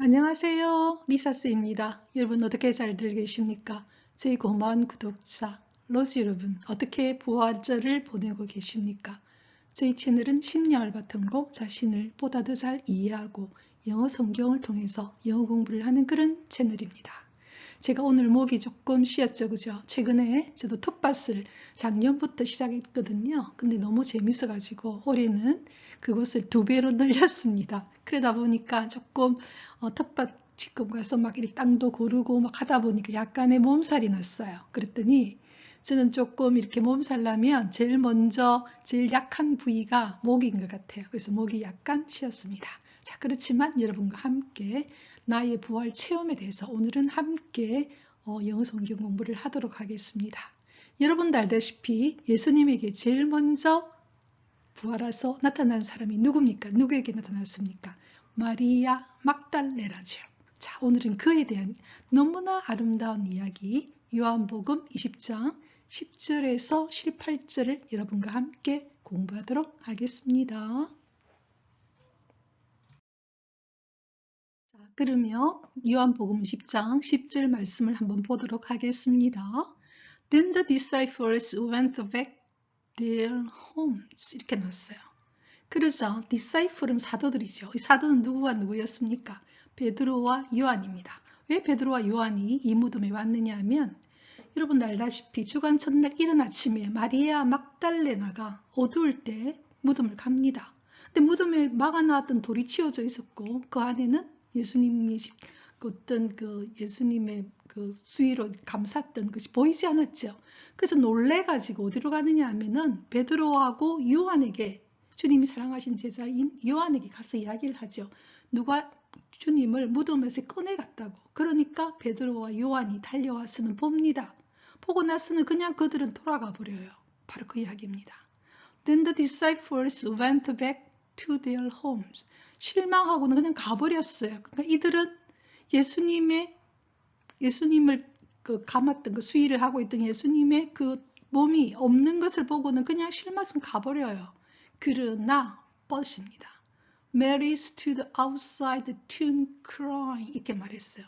안녕하세요. 리사스입니다. 여러분 어떻게 잘들 계십니까? 저희 고마운 구독자 로즈 여러분 어떻게 부활절을 보내고 계십니까? 저희 채널은 신령을 바탕으로 자신을 보다 더 잘 이해하고 영어 성경을 통해서 영어 공부를 하는 그런 채널입니다. 제가 오늘 목이 조금 쉬었죠, 그죠? 최근에 저도 텃밭을 작년부터 시작했거든요. 근데 너무 재밌어가지고 올해는 그곳을 두 배로 늘렸습니다. 그러다 보니까 조금 어, 텃밭 지금 가서 막 이렇게 땅도 고르고 막 하다 보니까 약간의 몸살이 났어요. 그랬더니 저는 조금 이렇게 몸살 나면 제일 먼저 제일 약한 부위가 목인 것 같아요. 그래서 목이 약간 쉬었습니다. 자, 그렇지만 여러분과 함께 나의 부활 체험에 대해서 오늘은 함께 어, 영어 성경 공부를 하도록 하겠습니다. 여러분도 알다시피 예수님에게 제일 먼저 부활해서 나타난 사람이 누굽니까? 누구에게 나타났습니까? 마리아 막달레라죠. 자, 오늘은 그에 대한 너무나 아름다운 이야기 요한복음 20장 10절에서 18절을 여러분과 함께 공부하도록 하겠습니다. 그러면 요한복음 10장 10절 말씀을 한번 보도록 하겠습니다. Then the disciples went back their homes 이렇게 나왔어요. 그러자 disciple은 사도들이죠. 이 사도는 누구와 누구였습니까? 베드로와 요한입니다. 왜 베드로와 요한이 이 무덤에 왔느냐 하면 여러분 알다시피 주간 첫날 이른 아침에 마리아 막달레나가 어두울 때 무덤을 갑니다. 근데 무덤에 막아놨던 돌이 치워져 있었고 그 안에는 예수님이 어떤 그 예수님의 그 수위로 감쌌던 것이 보이지 않았죠. 그래서 놀래가지고 어디로 가느냐 하면은 베드로하고 요한에게 주님이 사랑하신 제자인 요한에게 가서 이야기를 하죠. 누가 주님을 무덤에서 꺼내갔다고. 그러니까 베드로와 요한이 달려와서는 봅니다. 보고 나서는 그냥 그들은 돌아가 버려요. 바로 그 이야기입니다. Then the disciples went back to their homes. 실망하고는 그냥 가버렸어요. 그러니까 이들은 예수님의 예수님을 그 감았던 그 수위를 하고 있던 예수님의 그 몸이 없는 것을 보고는 그냥 실망은 가버려요. 그러나 뻗입니다. Mary stood outside the tomb crying 이렇게 말했어요.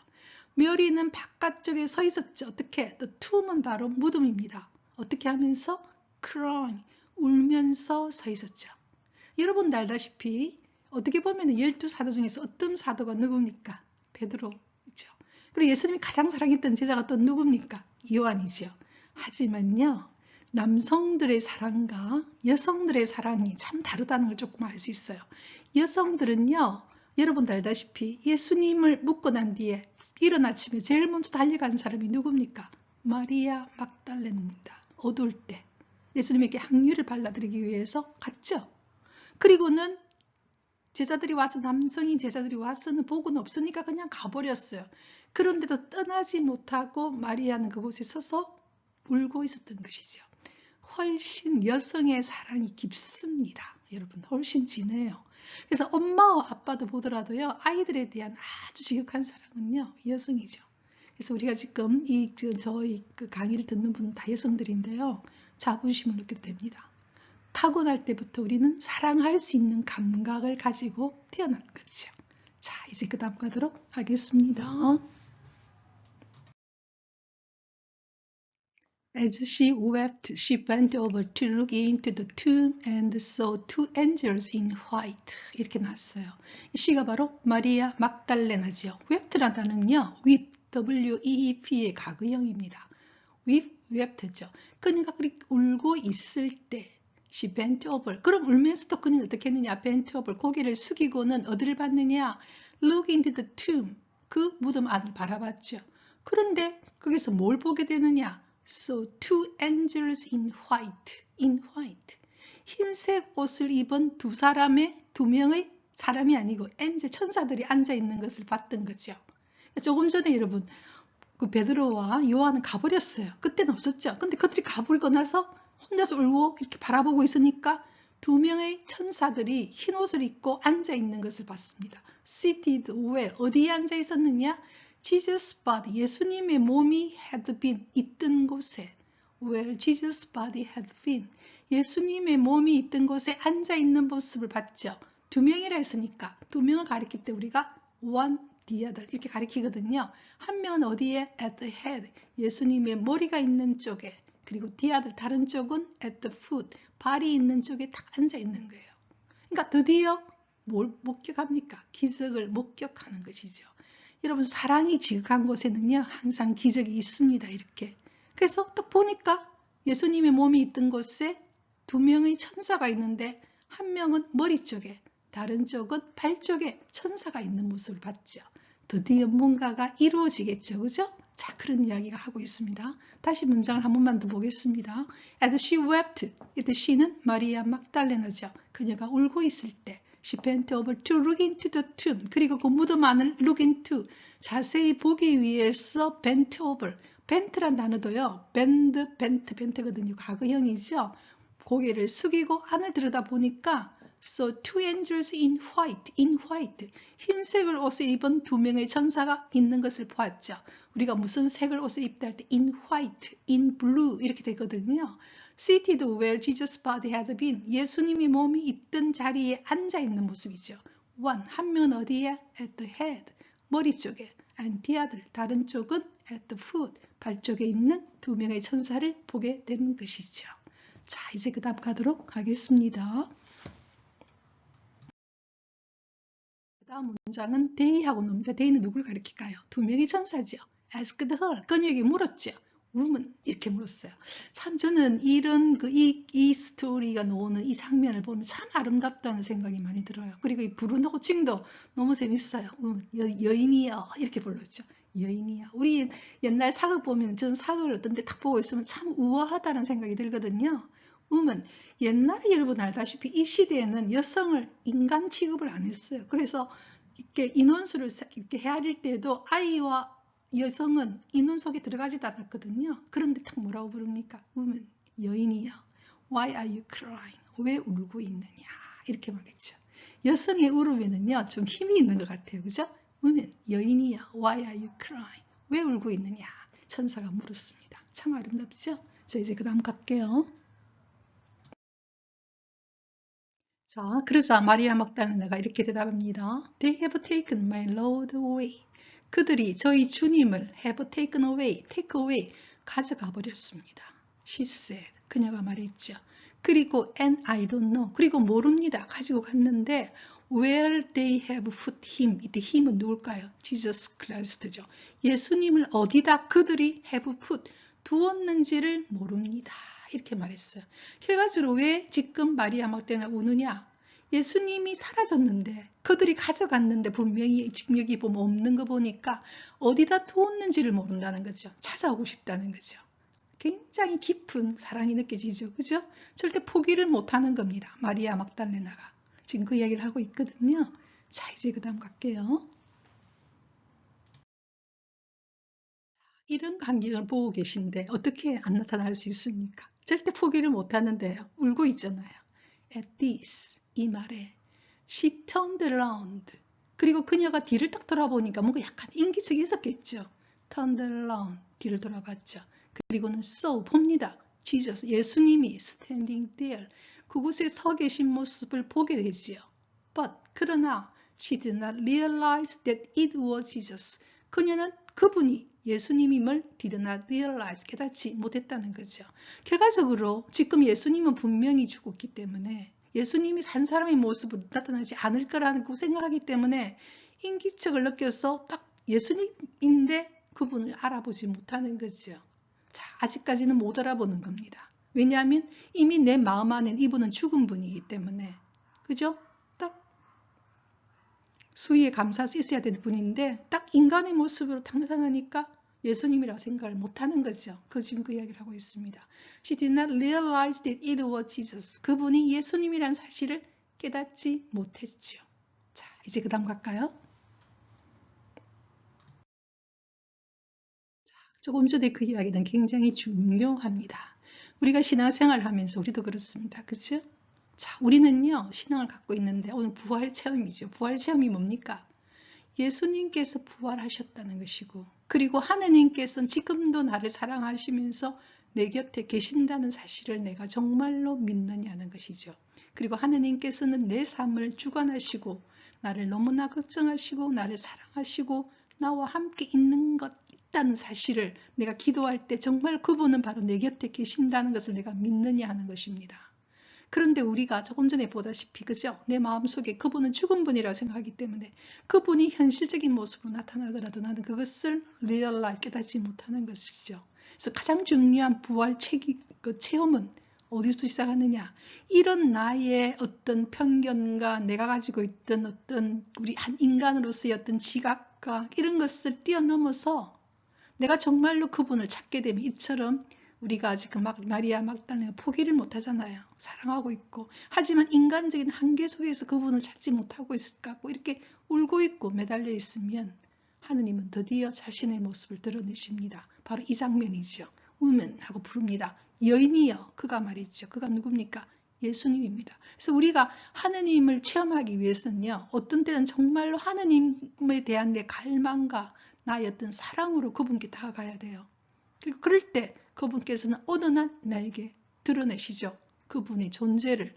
메리는 바깥쪽에 서 있었죠. 어떻게? The tomb은 바로 무덤입니다. 어떻게 하면서? crying 울면서 서 있었죠. 여러분 알다시피 어떻게 보면 열두 사도 중에서 어떤 사도가 누굽니까? 베드로죠. 그리고 예수님이 가장 사랑했던 제자가 또 누굽니까? 요한이죠. 하지만요. 남성들의 사랑과 여성들의 사랑이 참 다르다는 걸 조금 알 수 있어요. 여성들은요. 여러분도 알다시피 예수님을 묻고 난 뒤에 이른 아침에 제일 먼저 달려간 사람이 누굽니까? 마리아 막달레입니다. 어두울 때 예수님에게 항유를 발라드리기 위해서 갔죠. 그리고는 제자들이 와서 남성인 제자들이 와서는 복은 없으니까 그냥 가버렸어요. 그런데도 떠나지 못하고 마리아는 그곳에 서서 울고 있었던 것이죠. 훨씬 여성의 사랑이 깊습니다. 여러분 훨씬 진해요. 그래서 엄마와 아빠도 보더라도요. 아이들에 대한 아주 지극한 사랑은요. 여성이죠. 그래서 우리가 지금 이 저희 그 강의를 듣는 분은 다 여성들인데요. 자부심을 느껴도 됩니다. 타고날 때부터 우리는 사랑할 수 있는 감각을 가지고 태어난 거죠. 자, 이제 그 다음 가도록 하겠습니다. As she wept, she bent over to look into the tomb and saw two angels in white. 이렇게 나왔어요. 이 시가 바로 마리아 막달레나죠. wept라는 단어는요, weep, W-E-E-P의 가그형입니다. weep, wept죠. 그러니까 그렇게 울고 있을 때 Bent over. 그럼 그는 어떻게 했느냐? over. 고개를 숙이고는 어디를 봤느냐? Look into the tomb. 그 무덤 안을 바라봤죠. 그런데 거기서 뭘 보게 되느냐? So two angels in white. In white. 흰색 옷을 입은 두 사람의 두 명의 사람이 아니고 엔젤 천사들이 앉아 있는 것을 봤던 거죠. 조금 전에 여러분 그 베드로와 요한은 가버렸어요. 그때는 없었죠. 근데 그들이 가버리고 나서 혼자서 울고 이렇게 바라보고 있으니까 두 명의 천사들이 흰 옷을 입고 앉아 있는 것을 봤습니다. Seated where 어디에 앉아 있었느냐? Jesus body 예수님의 몸이 had been 있던 곳에 where Jesus body had been 예수님의 몸이 있던 곳에 앉아 있는 모습을 봤죠. 두 명이라 했으니까 두 명을 가리킬 때 우리가 one the other 이렇게 가리키거든요. 한 명은 어디에? at the head 예수님의 머리가 있는 쪽에 그리고 other 다른 쪽은 at the foot 발이 있는 쪽에 딱 앉아 있는 거예요. 그러니까 드디어 뭘 목격합니까? 기적을 목격하는 것이죠. 여러분 사랑이 지극한 곳에는요 항상 기적이 있습니다 이렇게 그래서 딱 보니까 예수님의 몸이 있던 곳에 두 명의 천사가 있는데 한 명은 머리 쪽에 다른 쪽은 발 쪽에 천사가 있는 모습을 봤죠. 드디어 뭔가가 이루어지겠죠. 그죠? 자, 그런 이야기가 하고 있습니다. 다시 문장을 한 번만 더 보겠습니다. As she wept, 이때 she는 마리아 막달레나죠. 그녀가 울고 있을 때 she bent over to look into the tomb. 그리고 그 무덤 안을 look into 자세히 보기 위해서 bent over. bent란 단어도요. bend, bent, bent거든요. 과거형이죠. 고개를 숙이고 안을 들여다 보니까 So two angels in white, in white. 흰색을 옷을 입은 두 명의 천사가 있는 것을 보았죠. 우리가 무슨 색을 옷을 입다 할 때 in white, in blue 이렇게 되거든요. Seated where Jesus' body had been. 예수님이 몸이 있던 자리에 앉아 있는 모습이죠. One, 한 명은 어디에? At the head, 머리 쪽에. And the other, 다른 쪽은 at the foot, 발 쪽에 있는 두 명의 천사를 보게 된 것이죠. 자, 이제 그 다음 가도록 하겠습니다. 다음 문장은 데이하고 놉니다. 데이는 누굴 가리킬까요? 두 명의 천사죠. asked her. 그녀에게 물었죠. woman 이렇게 물었어요. 참 저는 이런 그이 이 스토리가 나오는 이 장면을 보면 참 아름답다는 생각이 많이 들어요. 그리고 이 부르는 호칭도 너무 재밌어요. woman, 여, 여인이여 이렇게 불렀죠. 여인이야. 우리 옛날 사극 보면 저는 사극을 어떤 데 딱 보고 있으면 참 우아하다는 생각이 들거든요. Woman 옛날에 여러분 알다시피 이 시대에는 여성을 인간 취급을 안 했어요. 그래서 이렇게 인원수를 이렇게 헤아릴 때도 아이와 여성은 인원 속에 들어가지도 않았거든요. 그런데 딱 뭐라고 부릅니까? woman 여인이여. Why are you crying? 왜 울고 있느냐? 이렇게 말했죠. 여성의 울음에는요 좀 힘이 있는 것 같아요. 그죠? woman 여인이여. Why are you crying? 왜 울고 있느냐? 천사가 물었습니다. 참 아름답죠? 자 이제 그 다음 갈게요. 자, 그러자 마리아 막달레나가 이렇게 대답합니다. They have taken my Lord away. 그들이 저희 주님을 have taken away, take away, 가져가 버렸습니다. She said. 그녀가 말했죠. 그리고 and I don't know. 그리고 모릅니다. 가지고 갔는데 where they have put him. 이때 힘은 누굴까요? Jesus Christ죠. 예수님을 어디다 그들이 have put 두었는지를 모릅니다. 이렇게 말했어요. 결과적으로 왜 지금 마리아 막달레나 우느냐? 예수님이 사라졌는데 그들이 가져갔는데 분명히 지금 여기 보면 없는 거 보니까 어디다 두었는지를 모른다는 거죠. 찾아오고 싶다는 거죠. 굉장히 깊은 사랑이 느껴지죠. 그죠? 절대 포기를 못하는 겁니다. 마리아 막달레나가. 지금 그 이야기를 하고 있거든요. 자 이제 그 다음 갈게요. 이런 광경을 보고 계신데 어떻게 안 나타날 수 있습니까? 절대 포기를 못하는데요. 울고 있잖아요. At this, 이 말에 she turned around. 그리고 그녀가 뒤를 딱 돌아보니까 뭔가 약간 인기척이 있었겠죠. turned around, 뒤를 돌아봤죠. 그리고는 so, 봅니다. Jesus, 예수님이 standing there, 그곳에 서 계신 모습을 보게 되지요. But, 그러나 she did not realize that it was Jesus. 그녀는 그분이 예수님임을 did not realize, 깨닫지 못했다는 거죠. 결과적으로 지금 예수님은 분명히 죽었기 때문에 예수님이 산 사람의 모습으로 나타나지 않을 거라고 생각하기 때문에 인기척을 느껴서 딱 예수님인데 그분을 알아보지 못하는 거죠. 자, 아직까지는 못 알아보는 겁니다. 왜냐하면 이미 내 마음 안엔 이분은 죽은 분이기 때문에 그죠? 딱 수위에 감사해서 있어야 되는 분인데 딱 인간의 모습으로 딱 나타나니까 예수님이라고 생각을 못하는 거죠. 그 지금 그 이야기를 하고 있습니다. She did not realize that it was Jesus. 그분이 예수님이라는 사실을 깨닫지 못했죠. 자, 이제 그 다음 갈까요? 자, 조금 전에 그 이야기는 굉장히 중요합니다. 우리가 신앙생활을 하면서 우리도 그렇습니다. 그죠? 자, 우리는요, 신앙을 갖고 있는데 오늘 부활 체험이죠. 부활 체험이 뭡니까? 예수님께서 부활하셨다는 것이고 그리고 하느님께서는 지금도 나를 사랑하시면서 내 곁에 계신다는 사실을 내가 정말로 믿느냐는 것이죠. 그리고 하느님께서는 내 삶을 주관하시고 나를 너무나 걱정하시고 나를 사랑하시고 나와 함께 있는 것 있다는 사실을 내가 기도할 때 정말 그분은 바로 내 곁에 계신다는 것을 내가 믿느냐 하는 것입니다. 그런데 우리가 조금 전에 보다시피 그죠? 내 마음속에 그분은 죽은 분이라고 생각하기 때문에 그분이 현실적인 모습으로 나타나더라도 나는 그것을 리얼라이 깨닫지 못하는 것이죠. 그래서 가장 중요한 부활 체기, 그 체험은 어디서 시작하느냐? 이런 나의 어떤 편견과 내가 가지고 있던 어떤 우리 한 인간으로서의 어떤 지각과 이런 것을 뛰어넘어서 내가 정말로 그분을 찾게 되면 이처럼 우리가 지금 막 마리아 막달레가 포기를 못 하잖아요. 사랑하고 있고. 하지만 인간적인 한계 속에서 그분을 찾지 못하고 있을 것 같고 이렇게 울고 있고 매달려 있으면 하느님은 드디어 자신의 모습을 드러내십니다. 바로 이 장면이죠. 우면 하고 부릅니다. 여인이여 그가 말이죠. 그가 누굽니까? 예수님입니다. 그래서 우리가 하느님을 체험하기 위해서는요. 어떤 때는 정말로 하느님에 대한 내 갈망과 나의 어떤 사랑으로 그분께 다가가야 돼요. 그럴 때 그분께서는 어느 날 나에게 드러내시죠. 그분의 존재를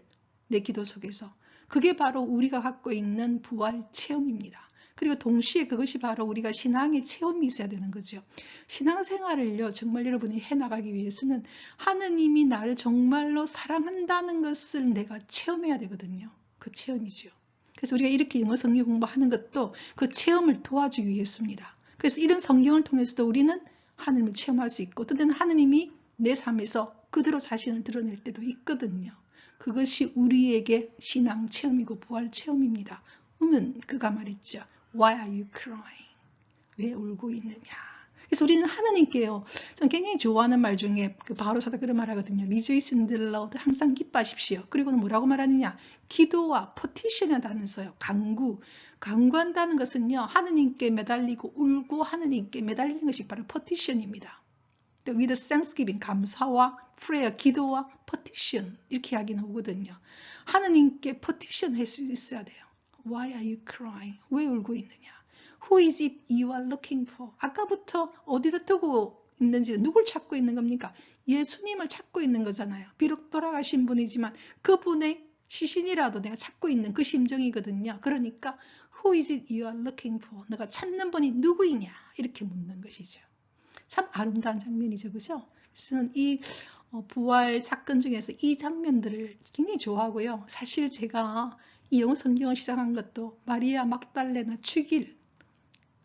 내 기도 속에서. 그게 바로 우리가 갖고 있는 부활 체험입니다. 그리고 동시에 그것이 바로 우리가 신앙의 체험이 있어야 되는 거죠. 신앙생활을요, 정말 여러분이 해나가기 위해서는 하느님이 나를 정말로 사랑한다는 것을 내가 체험해야 되거든요. 그 체험이죠. 그래서 우리가 이렇게 영어 성경 공부하는 것도 그 체험을 도와주기 위해서입니다. 그래서 이런 성경을 통해서도 우리는 하느님을 체험할 수 있고 어떤 때는 하느님이 내 삶에서 그대로 자신을 드러낼 때도 있거든요. 그것이 우리에게 신앙 체험이고 부활 체험입니다. 음은 그가 말했죠. Why are you crying? 왜 울고 있느냐? 그래서 우리는 하나님께요. 전 굉장히 좋아하는 말 중에 그 바로 사다 그런 말 하거든요. Lord. 항상 기뻐하십시오. 그리고는 뭐라고 말하느냐? 기도와 petition이라면서요. 강구. 강구한다는 것은요. 하느님께 매달리고 울고 하느님께 매달리는 것이 바로 petition입니다. with thanksgiving 감사와 prayer 기도와 petition 이렇게 이야기 나오거든요. 하느님께 petition 할수 있어야 돼요. Why are you crying? 왜 울고 있느냐? Who is it you are looking for? 아까부터 어디다 두고 있는지 누굴 찾고 있는 겁니까? 예수님을 찾고 있는 거잖아요. 비록 돌아가신 분이지만 그분의 시신이라도 내가 찾고 있는 그 심정이거든요. 그러니까 Who is it you are looking for? 내가 찾는 분이 누구이냐? 이렇게 묻는 것이죠. 참 아름다운 장면이죠. 그죠? 그래서 이 어, 부활 사건 중에서 이 장면들을 굉장히 좋아하고요. 사실 제가 이 영어 성경을 시작한 것도 마리아 막달레나 축일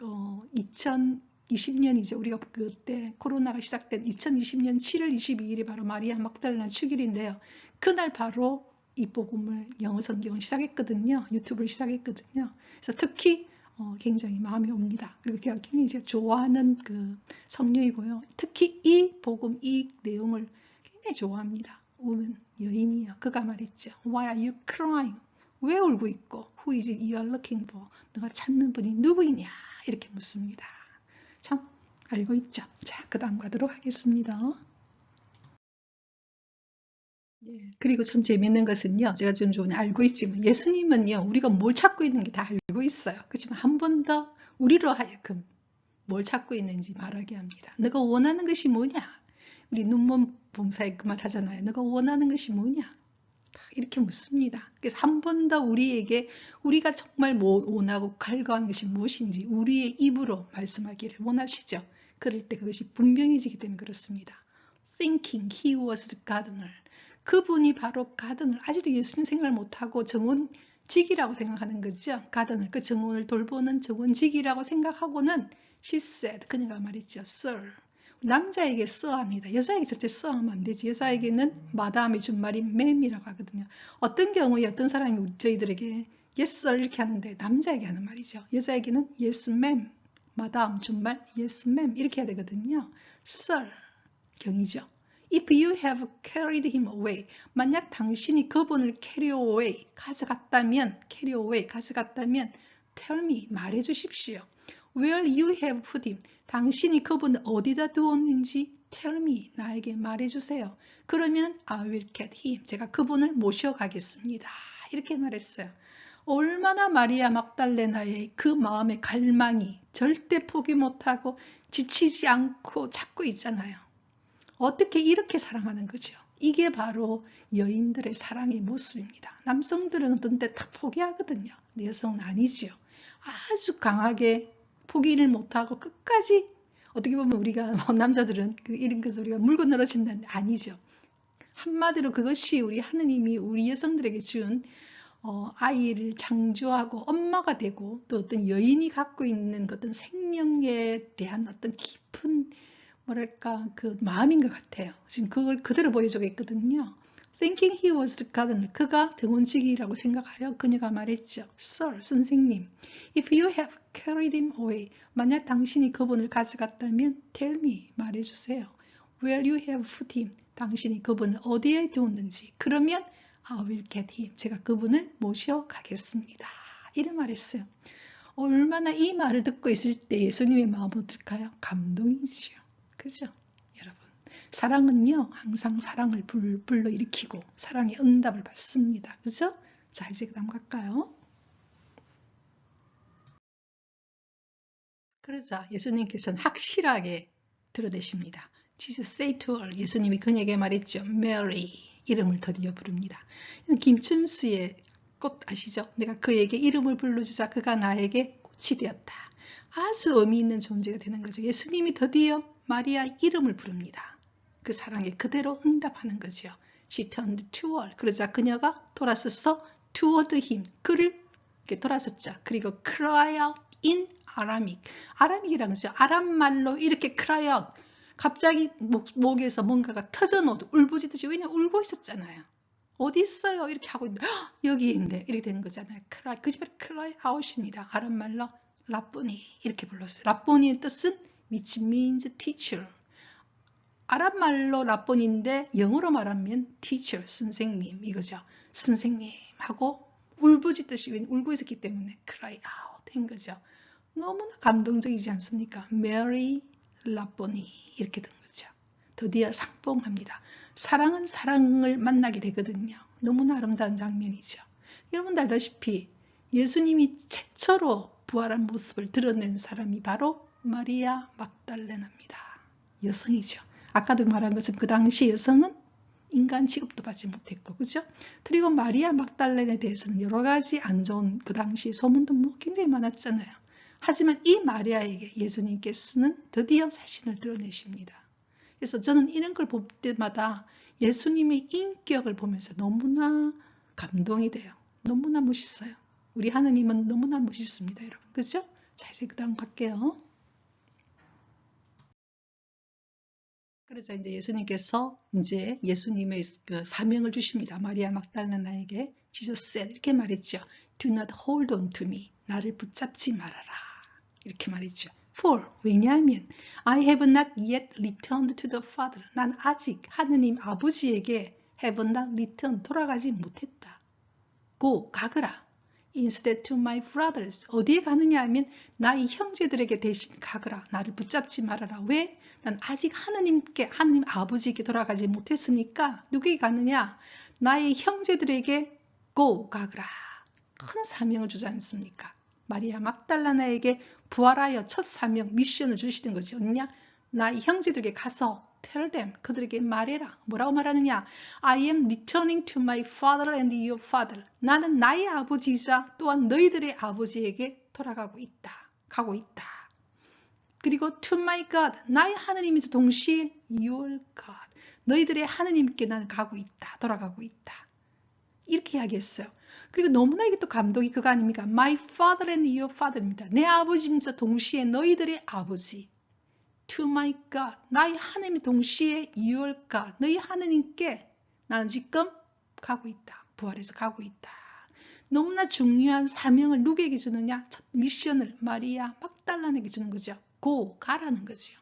어, 2020년이죠. 우리가 그때 코로나가 시작된 2020년 7월 22일이 바로 마리아 막달레나 축일인데요. 그날 바로 이 복음을 영어 성경을 시작했거든요. 유튜브를 시작했거든요. 그래서 특히 어, 굉장히 마음이 옵니다. 그리고 제가 굉장히 제가 좋아하는 그 성녀이고요. 특히 이 복음, 이 내용을 굉장히 좋아합니다. 오면 여인이요. 그가 말했죠. Why are you crying? 왜 울고 있고? Who is it you are looking for? 너가 찾는 분이 누구이냐? 이렇게 묻습니다. 참 알고 있죠? 자, 그 다음 가도록 하겠습니다. 예, 그리고 참 재밌는 것은요. 제가 좀 좋은 알고 있지만 예수님은요. 우리가 뭘 찾고 있는 게 다 알고 있어요. 그렇지만 한 번 더 우리로 하여금 뭘 찾고 있는지 말하게 합니다. 너가 원하는 것이 뭐냐? 우리 눈먼 봉사에 그 말 하잖아요. 너가 원하는 것이 뭐냐? 이렇게 묻습니다. 그래서 한 번 더 우리에게 우리가 정말 뭐 원하고 갈구하는 것이 무엇인지 우리의 입으로 말씀하기를 원하시죠. 그럴 때 그것이 분명해지기 때문에 그렇습니다. Thinking he was the gardener. 그분이 바로 가든을 아직도 예수님 생각을 못하고 정원직이라고 생각하는 거죠. 가든을 그 정원을 돌보는 정원직이라고 생각하고는 she said 그녀가 말했죠. Sir. 남자에게 써합니다. 여자에게 절대 써하면 안 되지. 여자에게는 마담이 준 말이 맴이라고 하거든요. 어떤 경우에 어떤 사람이 저희들에게 yes sir 이렇게 하는데 남자에게 하는 말이죠. 여자에게는 yes ma'am, 마담 준 말 yes ma'am 이렇게 해야 되거든요. sir 경이죠. If you have carried him away, 만약 당신이 그분을 carry away, 가져갔다면, carry away, 가져갔다면, tell me, 말해 주십시오. Where you have put him, 당신이 그분을 어디다 두었는지 tell me, 나에게 말해 주세요. 그러면 I will get him, 제가 그분을 모셔가겠습니다. 이렇게 말했어요. 얼마나 마리아 막달레나의 그 마음의 갈망이 절대 포기 못하고 지치지 않고 찾고 있잖아요. 어떻게 이렇게 사랑하는 거죠? 이게 바로 여인들의 사랑의 모습입니다. 남성들은 어떤 때 다 포기하거든요. 여성은 아니지요. 아주 강하게 포기를 못하고 끝까지 어떻게 보면 우리가 뭐 남자들은 그 이런 것을 우리가 물고 늘어진다는 아니죠. 한마디로 그것이 우리 하느님이 우리 여성들에게 준 어, 아이를 창조하고 엄마가 되고 또 어떤 여인이 갖고 있는 그 어떤 생명에 대한 어떤 깊은 뭐랄까 그 마음인 것 같아요. 지금 그걸 그대로 보여주고 있거든요. Thinking he was the gardener. 그가 등원직이라고 생각하여 그녀가 말했죠. Sir, 선생님, if you have carried him away, 만약 당신이 그분을 가져갔다면 tell me, 말해주세요. Where you have put him, 당신이 그분을 어디에 두었는지. 그러면 I will get him. 제가 그분을 모셔가겠습니다. 이런 말했어요. 얼마나 이 말을 듣고 있을 때 예수님의 마음은 어떨까요? 감동이지요. 그죠? 여러분. 사랑은요, 항상 사랑을 불, 불러일으키고 사랑의 응답을 받습니다. 그죠? 자, 이제 그 다음 갈까요? 그러자 예수님께서는 확실하게 드러내십니다. Jesus say to her, 예수님이 그녀에게 말했죠. Mary, 이름을 드디어 부릅니다. 김춘수의 꽃 아시죠? 내가 그에게 이름을 불러주자 그가 나에게 꽃이 되었다. 아주 의미 있는 존재가 되는 거죠. 예수님이 드디어 마리아 이름을 부릅니다. 그 사랑에 그대로 응답하는 거죠. She turned toward. 그러자 그녀가 돌아서서 toward him. 그를 이렇게 돌아섰죠. 그리고 cry out in Aramic. 아람익이라는 거죠. 아람 말로 이렇게 cry out. 갑자기 목, 목에서 뭔가가 터져놓도 울부짖듯이 왜냐 울고 있었잖아요. 어디 있어요? 이렇게 하고 있는데 여기 있는데 이렇게 되는 거잖아요. cry, 그 집에 cry out입니다. 아람 말로 라보니 이렇게 불렀어요. 라보니의 뜻은 which means teacher. 아랍 말로 라본인데 영어로 말하면 teacher, 선생님 이거죠. 선생님 하고 울부짖듯이 울고 있었기 때문에 cry out 한 거죠. 너무나 감동적이지 않습니까? Mary 라보니 이렇게 된 거죠. 드디어 상봉합니다. 사랑은 사랑을 만나게 되거든요. 너무나 아름다운 장면이죠. 여러분들 알다시피 예수님이 최초로 부활한 모습을 드러낸 사람이 바로 마리아 막달레나입니다. 여성이죠. 아까도 말한 것은 그 당시 여성은 인간 취급도 받지 못했고 그죠? 그리고 마리아 막달렌에 대해서는 여러 가지 안 좋은 그 당시 소문도 뭐 굉장히 많았잖아요. 하지만 이 마리아에게 예수님께서는 드디어 자신을 드러내십니다. 그래서 저는 이런 걸 볼 때마다 예수님의 인격을 보면서 너무나 감동이 돼요. 너무나 멋있어요. 우리 하느님은 너무나 멋있습니다, 여러분. 그죠? 자, 이제 그 다음 갈게요. 그래서 이제 예수님께서 이제 예수님의 그 사명을 주십니다. 마리아 막달라나에게 Jesus said 이렇게 말했죠. Do not hold on to me. 나를 붙잡지 말아라. 이렇게 말했죠. For 왜냐하면 I have not yet returned to the Father. 난 아직 하느님 아버지에게 have not returned 돌아가지 못했다. Go 가거라. Instead to my brothers. 어디에 가느냐 하면 나의 형제들에게 대신 가거라. 나를 붙잡지 말아라. 왜? 난 아직 하느님께 하느님 아버지께 돌아가지 못했으니까 누구에게 가느냐? 나의 형제들에게 go 가거라. 큰 사명을 주지 않습니까? 마리아 막달라나에게 부활하여 첫 사명 미션을 주시는 거지. 어느냐? 나의 형제들에게 가서 tell them 그들에게 말해라. 뭐라고 말하느냐? I am returning to my father and your father. 나는 나의 아버지이자 또한 너희들의 아버지에게 돌아가고 있다. 가고 있다. 그리고 to my God 나의 하느님이자 동시에 your God 너희들의 하느님께 나는 가고 있다. 돌아가고 있다. 이렇게 이야기했어요. 그리고 너무나 이게 또 감동이 그거 아닙니까? My father and your father입니다. 내 아버지면서 동시에 너희들의 아버지. To my God. 나의 하나님이 동시에 God. 너희 하느님께 나는 지금 가고 있다. 부활해서 가고 있다. 너무나 중요한 사명을 누구에게 주느냐? 첫 미션을 마리아 막달란에게 주는 거죠. 고 가라는 거죠.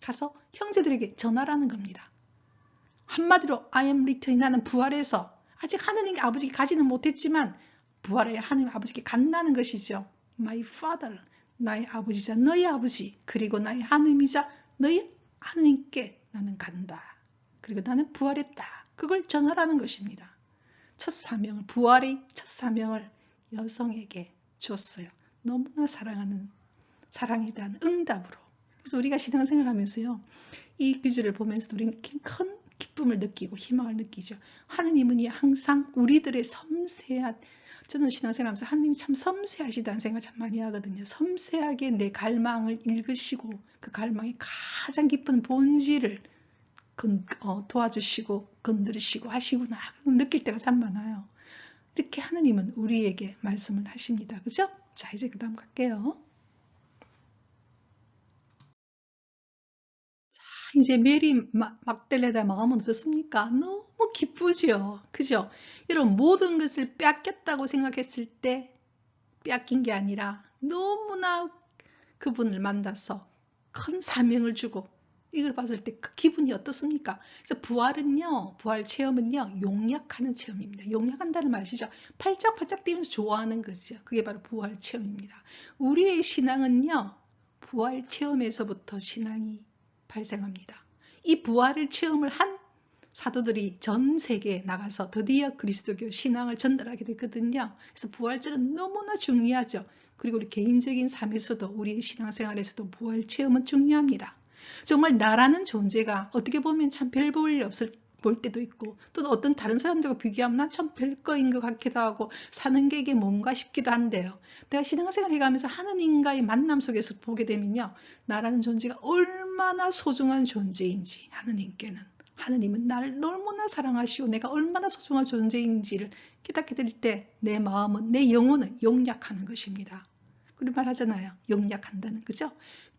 가서 형제들에게 전하라는 겁니다. 한마디로 I am returning 나는 부활해서 아직 하느님 아버지께 가지는 못했지만 부활해 하느님 아버지께 간다는 것이죠. My father 나의 아버지자 너희 아버지 그리고 나의 하느님이자 너희 하느님께 나는 간다. 그리고 나는 부활했다. 그걸 전하라는 것입니다. 첫 사명을 부활의 첫 사명을 여성에게 주었어요. 너무나 사랑하는 사랑에 대한 응답으로. 그래서 우리가 신앙생활 하면서요. 이 구절을 보면서 우리는 큰 기쁨을 느끼고 희망을 느끼죠. 하느님은 항상 우리들의 섬세한 저는 신앙생활 하면서 하느님이 참 섬세하시다는 생각 참 많이 하거든요. 섬세하게 내 갈망을 읽으시고 그 갈망의 가장 깊은 본질을 건, 어, 도와주시고 건드리시고 하시구나 느낄 때가 참 많아요. 이렇게 하느님은 우리에게 말씀을 하십니다. 그죠? 자 이제 그 다음 갈게요. 이제 메리 막델레다 마음은 어떻습니까? 너무 기쁘죠. 그죠? 이런 모든 것을 뺏겼다고 생각했을 때 뺏긴 게 아니라 너무나 그분을 만나서 큰 사명을 주고 이걸 봤을 때 그 기분이 어떻습니까? 그래서 부활은요, 부활 체험은요, 용약하는 체험입니다. 용약한다는 말이죠. 팔짝팔짝 뛰면서 좋아하는 거죠. 그게 바로 부활 체험입니다. 우리의 신앙은요, 부활 체험에서부터 신앙이 발생합니다. 이 부활을 체험을 한 사도들이 전 세계에 나가서 드디어 그리스도교 신앙을 전달하게 됐거든요. 그래서 부활절은 너무나 중요하죠. 그리고 우리 개인적인 삶에서도 우리의 신앙생활에서도 부활 체험은 중요합니다. 정말 나라는 존재가 어떻게 보면 참 별 볼 일 없을 볼 때도 있고 또 어떤 다른 사람들과 비교하면 난 참 별거인 것 같기도 하고 사는 게 이게 뭔가 싶기도 한데요. 내가 신앙생활 해가면서 하느님과의 만남 속에서 보게 되면요. 나라는 존재가 얼마나 소중한 존재인지 하느님께는 하느님은 나를 너무나 사랑하시고 내가 얼마나 소중한 존재인지를 깨닫게 될 때 내 마음은 내 영혼은 용약하는 것입니다. 그런 말 하잖아요. 용약한다는 그죠?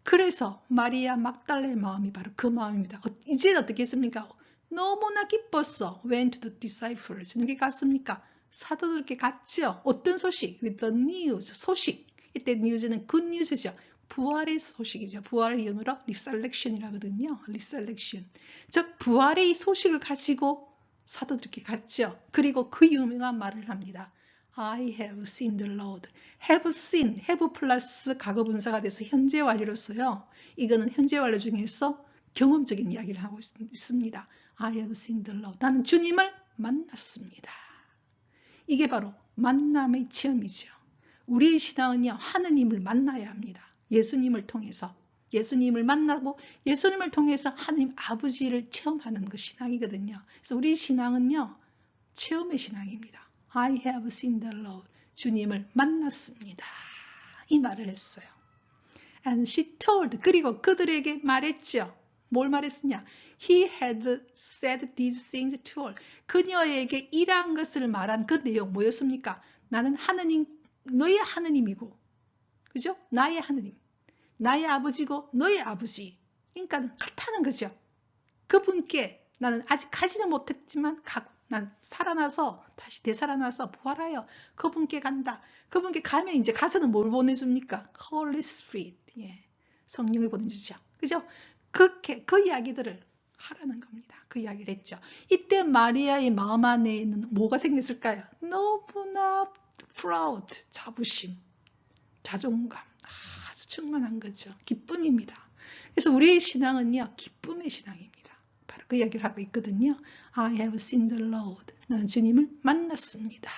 그래서 마리아 막달레의 마음이 바로 그 마음입니다. 어, 이제 어떻게 했습니까? 너무나 기뻤어. Went to the disciples. 누게 갔습니까? 사도들께 갔죠. 어떤 소식? With the news. 소식. 이때 news는 good news죠. 부활의 소식이죠. 부활을 영어로 resurrection이라거든요. resurrection. 즉 부활의 소식을 가지고 사도들께 갔죠. 그리고 그 유명한 말을 합니다. I have seen the Lord. have seen, have 플러스 과거 분사가 돼서 현재 완료로서요. 이거는 현재 완료 중에서 경험적인 이야기를 하고 있습니다. I have seen the Lord. 나는 주님을 만났습니다. 이게 바로 만남의 체험이죠. 우리의 신앙은요, 하느님을 만나야 합니다. 예수님을 통해서. 예수님을 만나고 예수님을 통해서 하나님 아버지를 체험하는 것 신앙이거든요. 그래서 우리 신앙은요, 체험의 신앙입니다. I have seen the Lord. 주님을 만났습니다. 이 말을 했어요. And she told. 그리고 그들에게 말했죠. 뭘 말했느냐? He had said these things to her. 그녀에게 이러한 것을 말한 그 내용 뭐였습니까? 나는 하느님, 너의 하느님이고, 그죠? 나의 하느님. 나의 아버지고 너의 아버지. 그러니까 같다는 거죠. 그분께 나는 아직 가지는 못했지만 가고 난 살아나서 다시 되살아나서 부활하여 그분께 간다. 그분께 가면 이제 가서는 뭘 보내줍니까? Holy Spirit. 예. 성령을 보내주죠. 그죠? 그렇게 그 이야기들을 하라는 겁니다. 그 이야기를 했죠. 이때 마리아의 마음 안에는 뭐가 생겼을까요? 너무나 proud, 자부심, 자존감, 아주 충만한 거죠. 기쁨입니다. 그래서 우리의 신앙은요, 기쁨의 신앙입니다. 바로 그 이야기를 하고 있거든요. I have seen the Lord. 나는 주님을 만났습니다.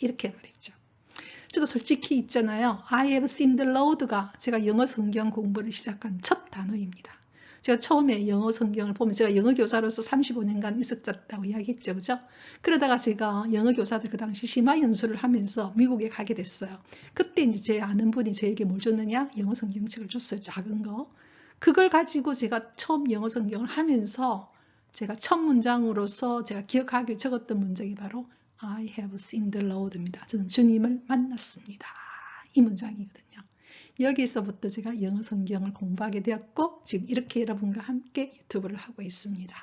이렇게 말했죠. 저도 솔직히 있잖아요. I have seen the Lord가 제가 영어 성경 공부를 시작한 첫 단어입니다. 제가 처음에 영어 성경을 보면 제가 영어 교사로서 35년간 있었다고 이야기했죠. 그죠? 그러다가 제가 영어 교사들 그 당시 심화 연수를 하면서 미국에 가게 됐어요. 그때 이제 제 아는 분이 저에게 뭘 줬느냐? 영어 성경책을 줬어요. 작은 거. 그걸 가지고 제가 처음 영어 성경을 하면서 제가 첫 문장으로서 제가 기억하기 적었던 문장이 바로 I have seen the Lord입니다. 저는 주님을 만났습니다. 이 문장이거든요. 여기서부터 제가 영어 성경을 공부하게 되었고 지금 이렇게 여러분과 함께 유튜브를 하고 있습니다.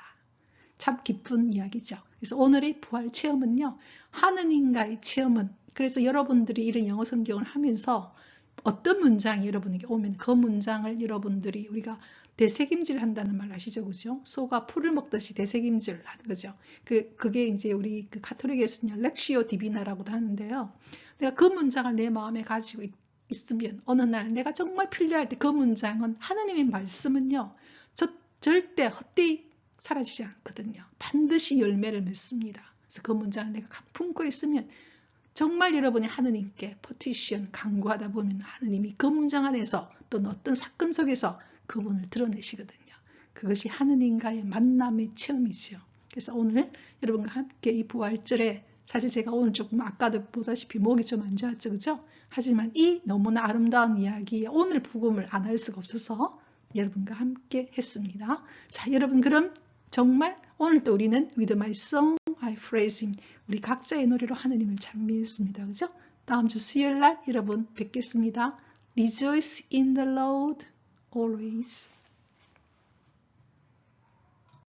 참 기쁜 이야기죠. 그래서 오늘의 부활 체험은요. 하느님과의 체험은 그래서 여러분들이 이런 영어 성경을 하면서 어떤 문장이 여러분에게 오면 그 문장을 여러분들이 우리가 대책임질 한다는 말 아시죠? 그죠? 소가 풀을 먹듯이 대책임질 하는 거죠. 그, 그게 이제 우리 그 카톨릭에서는 렉시오 디비나라고도 하는데요. 내가 그 문장을 내 마음에 가지고 있, 있으면 어느 날 내가 정말 필요할 때 그 문장은 하나님의 말씀은요. 저, 절대 헛되이 사라지지 않거든요. 반드시 열매를 맺습니다. 그래서 그 문장을 내가 품고 있으면 정말 여러분이 하느님께 포티션 강구하다 보면 하느님이 그 문장 안에서 또 어떤 사건 속에서 그분을 드러내시거든요. 그것이 하느님과의 만남의 체험이죠. 그래서 오늘 여러분과 함께 이 부활절에 사실 제가 오늘 조금 아까도 보다시피 목이 좀 안 좋았죠. 그죠? 하지만 이 너무나 아름다운 이야기에 오늘 복음을 안 할 수가 없어서 여러분과 함께 했습니다. 자, 여러분 그럼 정말 오늘 또 우리는 With my song I praise him 우리 각자의 노래로 하느님을 찬미했습니다. 그죠? 다음 주 수요일 날 여러분 뵙겠습니다. Rejoice in the Lord always.